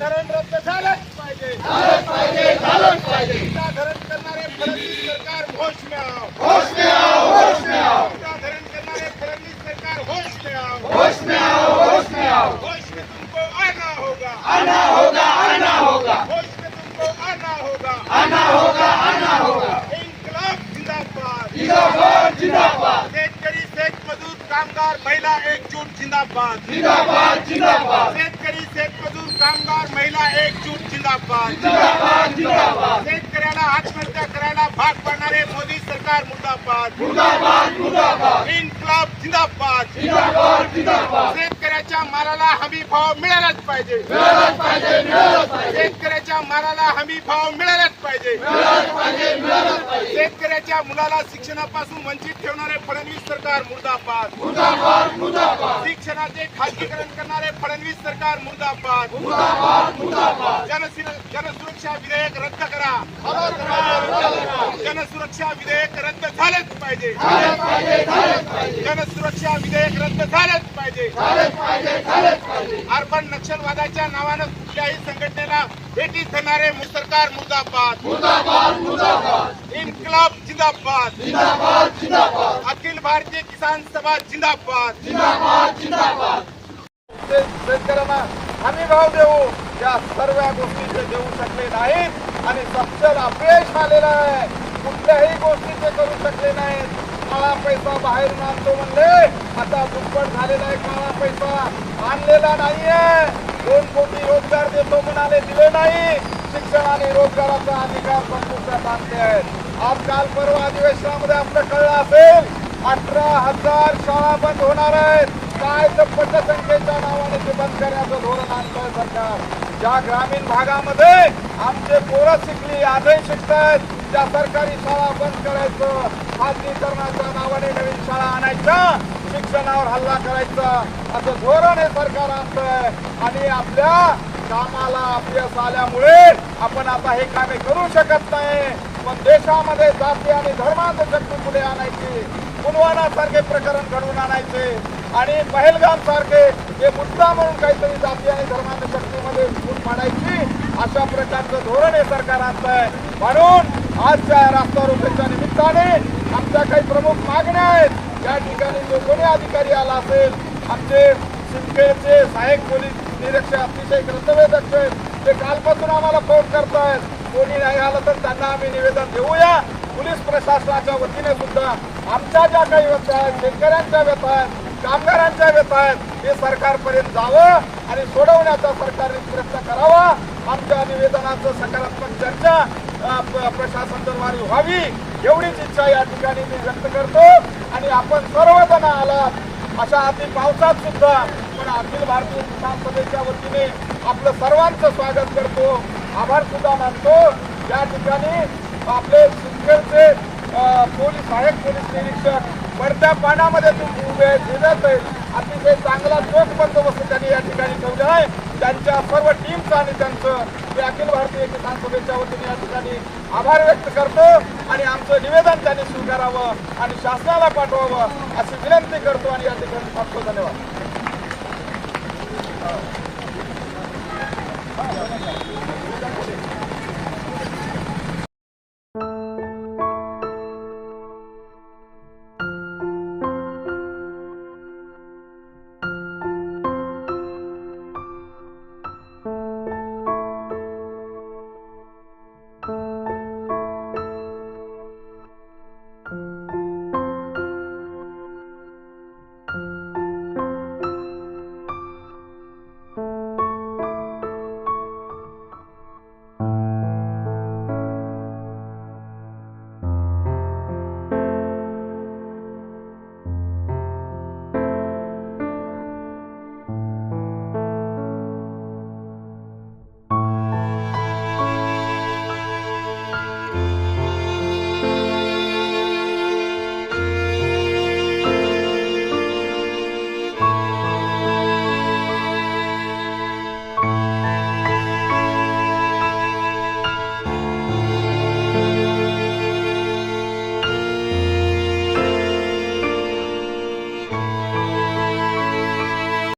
धरण रद्द झालंच पाहिजे. गीता धरण करणारे फडणवीस सरकार होश में आओ होश में आओ होश में आओ धरण करणारे फडणवीस सरकार होश में आओ होश में आओ होश में आओ होश में तुमको आना होगा. आना होगा आना होगा. होश में तुमको आना होगा. आना होगा आना होगा. इन्कलाब जिंदाबाद. जिंदाबाद. कामगार महिला एकजूट जिंदाबाद. जिंदाबाद जिंदाबाद. शेतकरी शेतमजूर कामगार महिला एकजूट जिंदाबाद. जिंदाबाद जिंदाबाद. शेतकऱ्याला आत्महत्या करायला भाग पाडणारे मोदी सरकार मुर्दाबाद. मुर्दाबाद मुर्दाबाद. इन्कलाब जिंदाबाद. जिंदाबाद जिंदाबाद. शेतकऱ्याच्या मालाला हमी भाव मिळालाच पाहिजे. मिळालंच पाहिजे मिळालंच पाहिजे. शेतकऱ्याच्या मालाला हमी भाव मिळालाच पाहिजे. मिळालंच पाहिजे मिळालंच पाहिजे. शेतकऱ्याच्या मुलाला शिक्षणापासून वंचित मुर्दाबाद मुर्दाबाद. शिक्षणाचे खाजगीकरण करणारे फडणवीस सरकार मुर्दाबाद. मुर्दाबाद मुर्दाबाद. जनसुर- जनसुरक्षा विधेयक रद्द करा. जनसुरक्षा विधेयक रद्द झालेच पाहिजे. जनसुरक्षा विधेयक रद्द झालेच पाहिजे. अर्बन नक्षलवादाच्या नावानं कुठल्याही संघटनेला भेटी देणारे सरकार मुर्दाबाद. मुर्दाबाद मुर्दाबाद. इन्कलाब जिंदाबाद. जिंदाबाद जिंदाबाद. भारतीय किसान सभा जिंदाबाद. जिंदाबाद जिंदाबाद. शेतकऱ्यांना हमी भाव देऊ या सर्व गोष्टी ते देऊ शकले नाहीत आणि सक्षम अपयश आलेलं आहे. कुठल्याही गोष्टी ते करू शकले नाहीत. काळा पैसा बाहेरून आणतो म्हणले. आता दुप्पट झालेला आहे काळा पैसा. आणलेला नाहीये. दोन कोटी रोजगार देतो म्हणाले दिले नाही. शिक्षण आणि रोजगाराचा अधिकार संपुष्टात आणले आहेत. आज काल परवा अधिवेशनामध्ये आपलं कळलं असेल. अठरा हजार शाळा बंद होणार आहेत. काय तर पटसंख्येच्या नावाने ते बंद करण्याचं धोरण आणतंय सरकार. ज्या ग्रामीण भागामध्ये आमचे पोरं शिकली आजही शिकतायत त्या सरकारी शाळा बंद करायचं खाजगीकरणाच्या नावाने नवीन शाळा आणायच्या शिक्षणावर हल्ला करायचा. असं धोरण हे सरकार आणतंय आणि आपल्या कामाला अपयश आल्यामुळे आपण आता हे कामे करू शकत नाही. पण देशामध्ये जाती आणि धर्माचं शक्ती पुढे आणायची पुलवाना सारखे प्रकरण घडवून आणायचे आणि पहलगाम सारखे हे मुद्दा म्हणून काहीतरी जाती आणि धर्माच्या शक्तीमध्ये फूट पाडायची अशा प्रकारचं धोरण हे सरकार आणत आहे म्हणून आजच्या रास्ता रोकेच्या निमित्ताने आमच्या काही प्रमुख मागण्या आहेत. या ठिकाणी जो कोणी अधिकारी आला असेल आमचे सिंदखेडचे सहाय्यक पोलीस निरीक्षक अतिशय कर्तव्यदक्ष आहेत. ते कालपासून आम्हाला फोन करतायत. कोणी नाही आलं तर त्यांना आम्ही निवेदन देऊया. पोलीस प्रशासनाच्या वतीने सुद्धा आमच्या ज्या काही व्यथा आहेत शेतकऱ्यांच्या व्यथा आहेत कामगारांच्या व्यथा आहेत हे सरकारपर्यंत जावं आणि सोडवण्याचा सरकारने प्रयत्न करावा. आमच्या निवेदनाचं सकारात्मक चर्चा प्रशासन दरबारी व्हावी एवढीच इच्छा या ठिकाणी मी व्यक्त करतो. आणि आपण सर्वजण आलात अशा अति पावसात सुद्धा पण अखिल भारतीय किसान सभेच्या वतीने आपलं सर्वांचं स्वागत करतो. आभार सुद्धा मानतो. या ठिकाणी आपले सिंदखेडचे पोलीस सहाय्यक पोलीस निरीक्षक पडत्या पाण्यामध्ये तुम्ही उभे दिसत भिजत आहेत. अतिशय चांगला चोख बंदोबस्त त्यांनी या ठिकाणी ठेवला आहे. त्यांच्या सर्व टीमचं आणि त्यांचं मी अखिल भारतीय किसान सभेच्या वतीने या ठिकाणी आभार व्यक्त करतो आणि आमचं निवेदन त्यांनी स्वीकारावं आणि शासनाला पाठवावं अशी विनंती करतो आणि या ठिकाणी थांबतो. धन्यवाद.